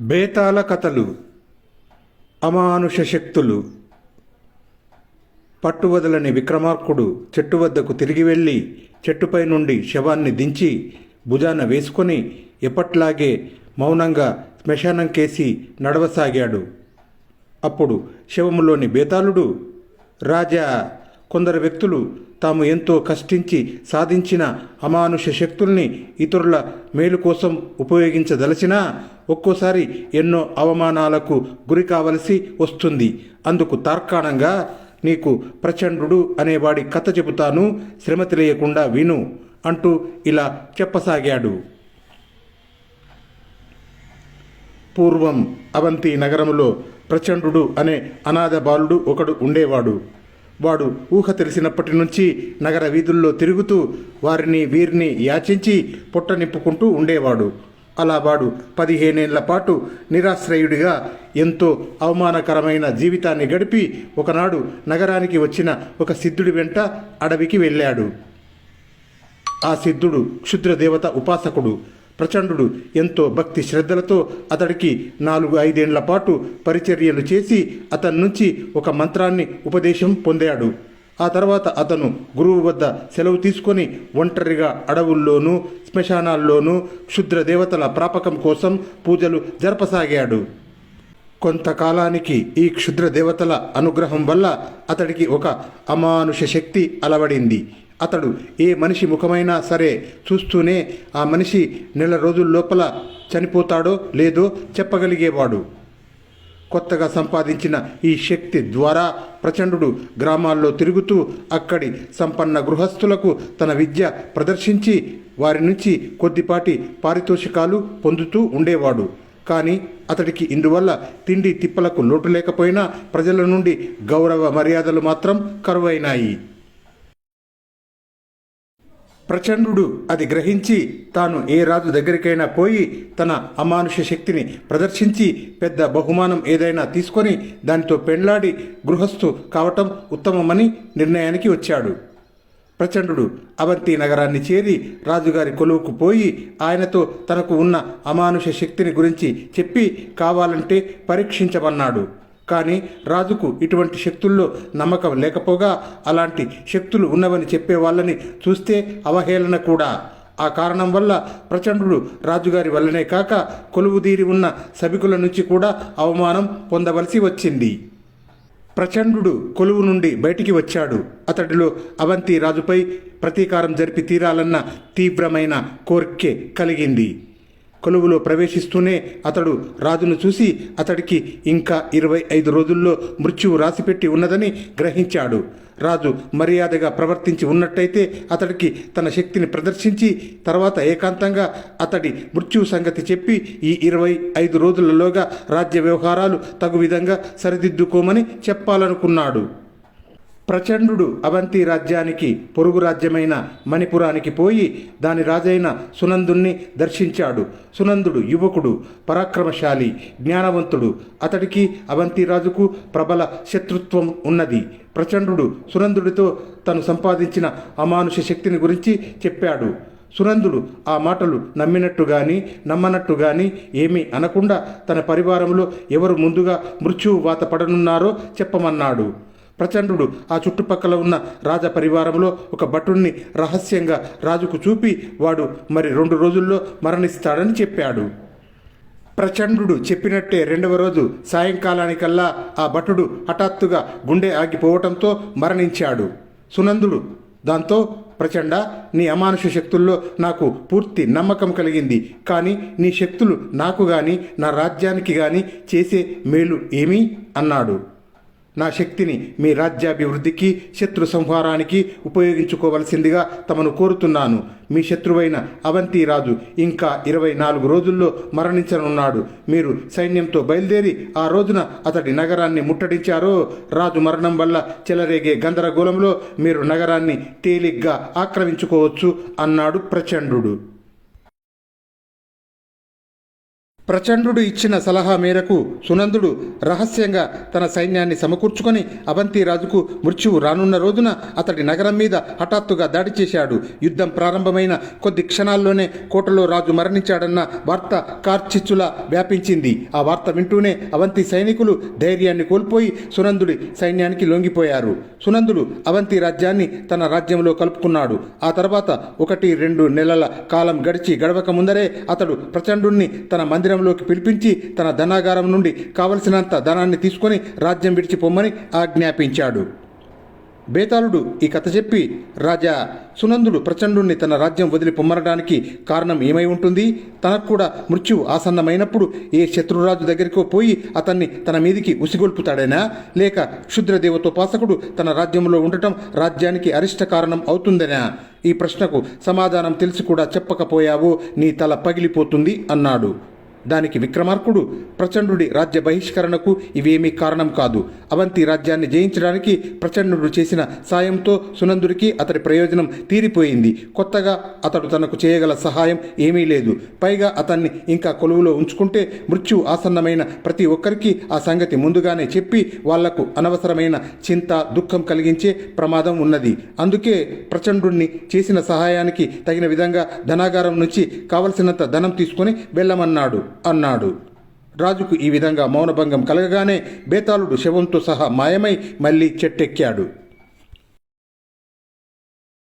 బేతాళ కథలు అమానుష శక్తులు. పట్టువదలని విక్రమార్కుడు చెట్టు వద్దకు తిరిగి వెళ్ళి చెట్టుపై నుండి శవాన్ని దించి భుజాన వేసుకొని ఎప్పట్లాగే మౌనంగా శ్మశానం కేసి నడవసాగాడు. అప్పుడు శవములోని బేతాళుడు రాజా కొందరు వ్యక్తులు తాము ఎంతో కష్టించి సాధించిన అమానుష శక్తుల్ని ఇతరుల మేలు కోసం ఉపయోగించదలచినా ఒక్కోసారి ఎన్నో అవమానాలకు గురి కావలసి వస్తుంది. అందుకు తార్కాణంగా నీకు ప్రచండు అనేవాడి కథ చెబుతాను శ్రమ తెలియకుండా విను అంటూ ఇలా చెప్పసాగాడు. పూర్వం అవంతి నగరంలో ప్రచండు అనే అనాథ బాలుడు ఒకడు ఉండేవాడు. వాడు ఊహ తెలిసినప్పటి నుంచి నగర వీధుల్లో తిరుగుతూ వారిని వీరిని యాచించి పొట్ట నింపుకుంటూ ఉండేవాడు. అలా వాడు పదిహేనేళ్ళ పాటు నిరాశ్రయుడిగా ఎంతో అవమానకరమైన జీవితాన్ని గడిపి ఒకనాడు నగరానికి వచ్చిన ఒక సిద్ధుడి వెంట అడవికి వెళ్ళాడు. ఆ సిద్ధుడు క్షుద్రదేవత ఉపాసకుడు. ప్రచండు ఎంతో భక్తి శ్రద్ధలతో అతడికి నాలుగు ఐదేండ్ల పాటు పరిచర్యలు చేసి అతని నుంచి ఒక మంత్రాన్ని ఉపదేశం పొందాడు. ఆ తర్వాత అతను గురువు వద్ద సెలవు తీసుకొని ఒంటరిగా అడవుల్లోనూ శ్మశానాల్లోనూ క్షుద్ర దేవతల ప్రాపకం కోసం పూజలు జరపసాగాడు. కొంతకాలానికి ఈ క్షుద్ర దేవతల అనుగ్రహం వల్ల అతడికి ఒక అమానుష శక్తి అలవడింది. అతడు ఏ మనిషి ముఖమైనా సరే చూస్తూనే ఆ మనిషి నెల రోజుల లోపల చనిపోతాడో లేదో చెప్పగలిగేవాడు. కొత్తగా సంపాదించిన ఈ శక్తి ద్వారా ప్రచండు గ్రామాల్లో తిరుగుతూ అక్కడి సంపన్న గృహస్థులకు తన విద్య ప్రదర్శించి వారి నుంచి కొద్దిపాటి పారితోషికాలు పొందుతూ ఉండేవాడు. కానీ అతడికి ఇందువల్ల తిండి తిప్పలకు లోటు లేకపోయినా ప్రజల నుండి గౌరవ మర్యాదలు మాత్రం కరువైనాయి. ప్రచండు అది గ్రహించి తాను ఏ రాజు దగ్గరికైనా పోయి తన అమానుష శక్తిని ప్రదర్శించి పెద్ద బహుమానం ఏదైనా తీసుకొని దానితో పెండ్లాడి గృహస్థు కావటం ఉత్తమమని నిర్ణయానికి వచ్చాడు. ప్రచండు అవంతి నగరాన్ని చేరి రాజుగారి కొలువుకు పోయి ఆయనతో తనకు ఉన్న అమానుష శక్తిని గురించి చెప్పి కావాలంటే పరీక్షించమన్నాడు. కానీ రాజుకు ఇటువంటి శక్తుల్లో నమ్మకం లేకపోగా అలాంటి శక్తులు ఉన్నవని చెప్పే వాళ్ళని చూస్తే అవహేళన కూడా. ఆ కారణం వల్ల ప్రచండుడు రాజుగారి వల్లనే కాక కొలువుదీరి ఉన్న సభికుల నుంచి కూడా అవమానం పొందవలసి వచ్చింది. ప్రచండు కొలువు నుండి బయటికి వచ్చాడు. అతడిలో అవంతి రాజుపై ప్రతీకారం జరిపి తీరాలన్న తీవ్రమైన కోరికే కలిగింది. కొలువులో ప్రవేశిస్తూనే అతడు రాజును చూసి అతడికి ఇంకా ఇరవై ఐదు రోజుల్లో మృత్యువు రాసిపెట్టి ఉన్నదని గ్రహించాడు. రాజు మర్యాదగా ప్రవర్తించి ఉన్నట్టయితే అతడికి తన శక్తిని ప్రదర్శించి తర్వాత ఏకాంతంగా అతడి మృత్యువు సంగతి చెప్పి ఈ ఇరవై ఐదు రోజులలోగా రాజ్య వ్యవహారాలు తగు విధంగా సరిదిద్దుకోమని చెప్పాలనుకున్నాడు. ప్రచండు అవంతి రాజ్యానికి పొరుగు రాజ్యమైన మణిపురానికి పోయి దాని రాజైన సునందుణ్ణి దర్శించాడు. సునందుడు యువకుడు పరాక్రమశాలి జ్ఞానవంతుడు. అతడికి అవంతి రాజుకు ప్రబల శత్రుత్వం ఉన్నది. ప్రచండు సునందుడితో తను సంపాదించిన అమానుష శక్తిని గురించి చెప్పాడు. సునందుడు ఆ మాటలు నమ్మినట్టు గాని నమ్మనట్టు గాని ఏమీ అనకుండా తన పరివారంలో ఎవరు ముందుగా మృత్యువు వాత పడనున్నారో చెప్పమన్నాడు. ప్రచండు ఆ చుట్టుపక్కల ఉన్న రాజ పరివారంలో ఒక భటుణ్ణి రహస్యంగా రాజుకు చూపి వాడు మరి రెండు రోజుల్లో మరణిస్తాడని చెప్పాడు. ప్రచండు చెప్పినట్టే రెండవ రోజు సాయంకాలానికల్లా ఆ భటుడు హఠాత్తుగా గుండె ఆగిపోవటంతో మరణించాడు. సునందుడు దాంతో ప్రచండ నీ అమానుష శక్తుల్లో నాకు పూర్తి నమ్మకం కలిగింది. కానీ నీ శక్తులు నాకు గాని నా రాజ్యానికి గాని చేసే మేలు ఏమీ? అన్నాడు. నా శక్తిని మీ రాజ్యాభివృద్ధికి శత్రు సంహారానికి ఉపయోగించుకోవలసిందిగా తమను కోరుతున్నాను. మీ శత్రువైన అవంతి రాజు ఇంకా ఇరవై నాలుగు రోజుల్లో మరణించనున్నాడు. మీరు సైన్యంతో బయలుదేరి ఆ రోజున అతడి నగరాన్ని ముట్టడించారో రాజు మరణం వల్ల చెలరేగే గందరగోళంలో మీరు నగరాన్ని తేలిగ్గా ఆక్రమించుకోవచ్చు అన్నాడు ప్రచండు ప్రచండుడు ఇచ్చిన సలహా మేరకు సునందుడు రహస్యంగా తన సైన్యాన్ని సమకూర్చుకొని అవంతి రాజుకు మృత్యువు రానున్న రోజున అతడి నగరం మీద హఠాత్తుగా దాడి చేశాడు. యుద్ధం ప్రారంభమైన కొద్ది క్షణాల్లోనే కోటలో రాజు మరణించాడన్న వార్త కార్చిచ్చులా వ్యాపించింది. ఆ వార్త వింటూనే అవంతి సైనికులు ధైర్యాన్ని కోల్పోయి సునందుడి సైన్యానికి లొంగిపోయారు. సునందుడు అవంతి రాజ్యాన్ని తన రాజ్యంలో కలుపుకున్నాడు. ఆ తర్వాత ఒకటి రెండు నెలల కాలం గడిచి గడవక ముందరే అతడు ప్రచండుణ్ణి తన మందిరం శిబిరంలోకి పిలిపించి తన ధనాగారం నుండి కావలసినంత ధనాన్ని తీసుకొని రాజ్యం విడిచిపోమ్మని ఆజ్ఞాపించాడు. బేతాళుడు ఈ కథ చెప్పి రాజా సునందుడు ప్రచండుణ్ణి తన రాజ్యం వదిలి పొమ్మరడానికి కారణం ఏమై ఉంటుంది? తనకు కూడా మృత్యువు ఆసన్నమైనప్పుడు ఏ శత్రురాజు దగ్గరికో పోయి అతన్ని తన మీదికి ఉసిగొల్పుతాడేనా? లేక క్షుద్రదేవతోపాసకుడు తన రాజ్యంలో ఉండటం రాజ్యానికి అరిష్ట కారణం అవుతుందేనా? ఈ ప్రశ్నకు సమాధానం తెలిసి కూడా చెప్పకపోయావో నీ తల పగిలిపోతుంది అన్నాడు. దానికి విక్రమార్కుడు ప్రచండుడి రాజ్య బహిష్కరణకు ఇవేమీ కారణం కాదు. అవంతి రాజ్యాన్ని జయించడానికి ప్రచండుడు చేసిన సాయంతో సునందుడికి అతడి ప్రయోజనం తీరిపోయింది. కొత్తగా అతడు తనకు చేయగల సహాయం ఏమీ లేదు. పైగా అతన్ని ఇంకా కొలువులో ఉంచుకుంటే మృత్యు ఆసన్నమైన ప్రతి ఒక్కరికి ఆ సంగతి ముందుగానే చెప్పి వాళ్ళకు అనవసరమైన చింత దుఃఖం కలిగించే ప్రమాదం ఉన్నది. అందుకే ప్రచండుణ్ణి చేసిన సహాయానికి తగిన విధంగా ధనాగారం నుంచి కావలసినంత ధనం తీసుకొని వెళ్ళమన్నాడు. అన్నాడు. రాజుకు ఈ విధంగా మౌనభంగం కలగగానే బేతాళుడు శవంతో సహా మాయమై మళ్ళీ చెట్టెక్కాడు.